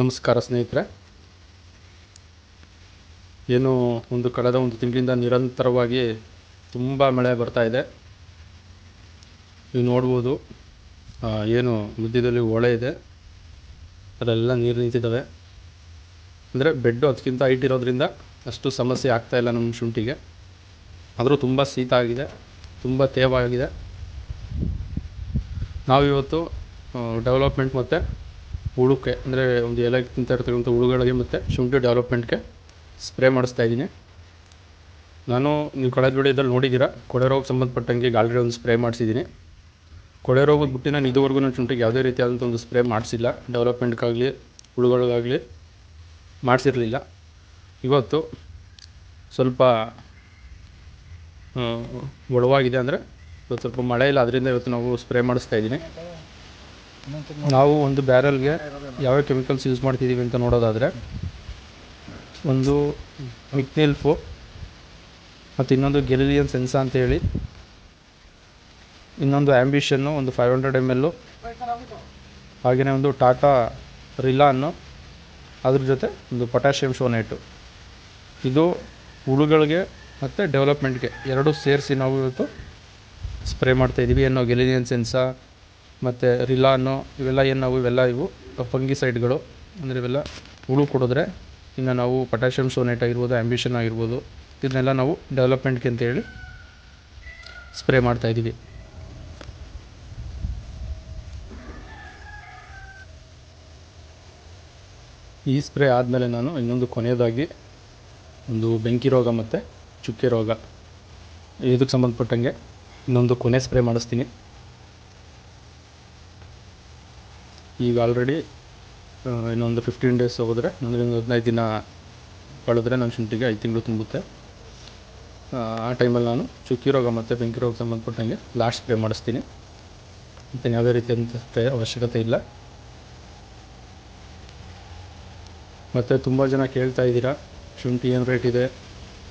ನಮಸ್ಕಾರ ಸ್ನೇಹಿತರೆ. ಏನು ಒಂದು ಕಳೆದ ಒಂದು ತಿಂಗಳಿಂದ ನಿರಂತರವಾಗಿ ತುಂಬ ಮಳೆ ಬರ್ತಾ ಇದೆ. ನೀವು ನೋಡ್ಬೋದು ಏನು ಮಧ್ಯದಲ್ಲಿ ಹೊಳೆ ಇದೆ. ಅದೆಲ್ಲ ನೀರು ನಿಂತಿದ್ದಾವೆ ಅಂದರೆ ಬೆಡ್ಡು ಅದಕ್ಕಿಂತ ಹೈಟ್ ಇರೋದ್ರಿಂದ ಅಷ್ಟು ಸಮಸ್ಯೆ ಆಗ್ತಾಯಿಲ್ಲ ನಮ್ಮ ಶುಂಠಿಗೆ. ಆದರೂ ತುಂಬ ಶೀತ ಆಗಿದೆ, ತುಂಬ ತೇವಾಗಿದೆ. ನಾವಿವತ್ತು ಡೆವಲಪ್ಮೆಂಟ್ ಮತ್ತು ಹುಳುಕ್ಕೆ ಅಂದರೆ ಒಂದು ಎಲೆ ತಿಂತಾ ಇರ್ತಕ್ಕಂಥ ಹುಳುಗಳಿಗೆ ಮತ್ತು ಶುಂಠಿ ಡೆವಲಪ್ಮೆಂಟ್ಗೆ ಸ್ಪ್ರೇ ಮಾಡಿಸ್ತಾ ಇದ್ದೀನಿ. ನಾನು ನೀವು ಕಳೆದ ವಿಡಿಯೋದಲ್ಲಿ ನೋಡಿದ್ದೀರಾ, ಕೊಳೆ ರೋಗಕ್ಕೆ ಸಂಬಂಧಪಟ್ಟಂಗೆ ಗಾಳಿ ಒಂದು ಸ್ಪ್ರೇ ಮಾಡಿಸಿದ್ದೀನಿ. ಕೊಳೆ ರೋಗದ ಬಿಟ್ಟು ನಾನು ಇದುವರೆಗೂ ನಾನು ಶುಂಠಿಗೆ ಯಾವುದೇ ರೀತಿಯಾದಂಥ ಒಂದು ಸ್ಪ್ರೇ ಮಾಡಿಸಿಲ್ಲ. ಡೆವಲಪ್ಮೆಂಟ್ಗಾಗಲಿ ಹುಳುಗಳಿಗಾಗಲಿ ಮಾಡಿಸಿರಲಿಲ್ಲ. ಇವತ್ತು ಸ್ವಲ್ಪ ಒಳವಾಗಿದೆ ಅಂದರೆ ಇವತ್ತು ಸ್ವಲ್ಪ ಮಳೆ ಇಲ್ಲ, ಅದರಿಂದ ಇವತ್ತು ನಾವು ಸ್ಪ್ರೇ ಮಾಡಿಸ್ತಾ ಇದ್ದೀನಿ. ನಾವು ಒಂದು ಬ್ಯಾರಲ್ಗೆ ಯಾವ್ಯಾವ ಕೆಮಿಕಲ್ಸ್ ಯೂಸ್ ಮಾಡ್ತಿದ್ದೀವಿ ಅಂತ ನೋಡೋದಾದರೆ, ಒಂದು ಮಿಕ್ನಿಲ್ಫು ಮತ್ತು ಇನ್ನೊಂದು ಗೆಲಿಲಿಯನ್ ಸೆನ್ಸಾ ಅಂತ ಹೇಳಿ, ಇನ್ನೊಂದು ಆ್ಯಂಬಿಷನ್ನು ಒಂದು ಫೈವ್ ಹಂಡ್ರೆಡ್ ಎಂ ಎಲ್ಲು ಹಾಗೆಯೇ ಒಂದು ಟಾಟಾ ರಿಲಾನ್ನು, ಅದ್ರ ಜೊತೆ ಒಂದು ಪೊಟ್ಯಾಷಿಯಂ ಶೋನೇಟು. ಇದು ಹುಳುಗಳಿಗೆ ಮತ್ತು ಡೆವಲಪ್ಮೆಂಟ್ಗೆ ಎರಡೂ ಸೇರಿಸಿ ನಾವು ಇವತ್ತು ಸ್ಪ್ರೇ ಮಾಡ್ತಾಯಿದ್ದೀವಿ ಏನೋ ಗೆಲಿಲಿಯನ್ ಸೆನ್ಸಾ ಮತ್ತು ರಿಲಾನು ಇವೆಲ್ಲ ಏನು ನಾವು ಇವೆಲ್ಲ ಇವು, ಫಂಗಿಸೈಡ್ಗಳು, ಅಂದರೆ ಇವೆಲ್ಲ ಹುಳು ಕೊಡಿದ್ರೆ ಇನ್ನು ನಾವು ಪೊಟ್ಯಾಷಿಯಮ್ ಸೋನೇಟ್ ಆಗಿರ್ಬೋದು ಆ್ಯಂಬಿಷನ್ ಆಗಿರ್ಬೋದು, ಇದನ್ನೆಲ್ಲ ನಾವು ಡೆವಲಪ್ಮೆಂಟ್ಗೆ ಅಂತೇಳಿ ಸ್ಪ್ರೇ ಮಾಡ್ತಾಯಿದ್ದೀವಿ ಈ ಸ್ಪ್ರೇ ಆದಮೇಲೆ ನಾನು ಇನ್ನೊಂದು ಕೊನೆಯದಾಗಿ ಒಂದು ಬೆಂಕಿ ರೋಗ ಮತ್ತು ಚುಕ್ಕೆ ರೋಗ, ಇದಕ್ಕೆ ಸಂಬಂಧಪಟ್ಟಂಗೆ ಇನ್ನೊಂದು ಕೊನೆ ಸ್ಪ್ರೇ ಮಾಡಿಸ್ತೀನಿ. ಈಗ ಆಲ್ರೆಡಿ ಇನ್ನೊಂದು ಫಿಫ್ಟೀನ್ ಡೇಸ್ ಹೋದರೆ ಇನ್ನೊಂದು ಹದಿನೈದು ದಿನ ಕಳೆದ್ರೆ ನನ್ನ ಶುಂಠಿಗೆ ಐದು ತಿಂಗಳು ತುಂಬುತ್ತೆ. ಆ, ಟೈಮಲ್ಲಿ ನಾನು ಚುಕ್ಕಿ ರೋಗ ಮತ್ತು ಬೆಂಕಿ ರೋಗ ಸಂಬಂಧಪಟ್ಟಂಗೆ ಲಾಸ್ಟ್ ಪೇ ಮಾಡಿಸ್ತೀನಿ. ಮತ್ತು ಯಾವುದೇ ರೀತಿಯಾದಂಥ ಸ್ಪ್ರೇ ಅವಶ್ಯಕತೆ ಇಲ್ಲ. ಮತ್ತು ತುಂಬ ಜನ ಕೇಳ್ತಾ ಇದ್ದೀರಾ ಶುಂಠಿ ಏನು ರೇಟ್ ಇದೆ?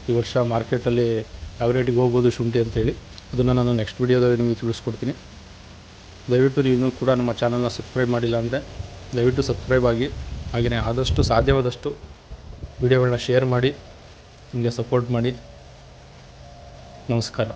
ಈ ವರ್ಷ ಮಾರ್ಕೆಟಲ್ಲಿ ಯಾವ ರೇಟಿಗೆ ಹೋಗ್ಬೋದು ಶುಂಠಿ ಅಂತೇಳಿ. ಅದನ್ನು ನಾನು ನೆಕ್ಸ್ಟ್ ವೀಡಿಯೋದಲ್ಲಿ ನಿಮಗೆ ತಿಳಿಸ್ಕೊಡ್ತೀನಿ. ದಯವಿಟ್ಟು ನೀವು ಇನ್ನೂ ಕೂಡ ನಮ್ಮ ಚಾನಲ್ನ ಸಬ್ಸ್ಕ್ರೈಬ್ ಮಾಡಿಲ್ಲ ಅಂದರೆ ದಯವಿಟ್ಟು ಸಬ್ಸ್ಕ್ರೈಬ್ ಆಗಿ, ಹಾಗೆಯೇ ಆದಷ್ಟು ಸಾಧ್ಯವಾದಷ್ಟು ವಿಡಿಯೋಗಳನ್ನ ಶೇರ್ ಮಾಡಿ, ನಿಮಗೆ ಸಪೋರ್ಟ್ ಮಾಡಿ. ನಮಸ್ಕಾರ.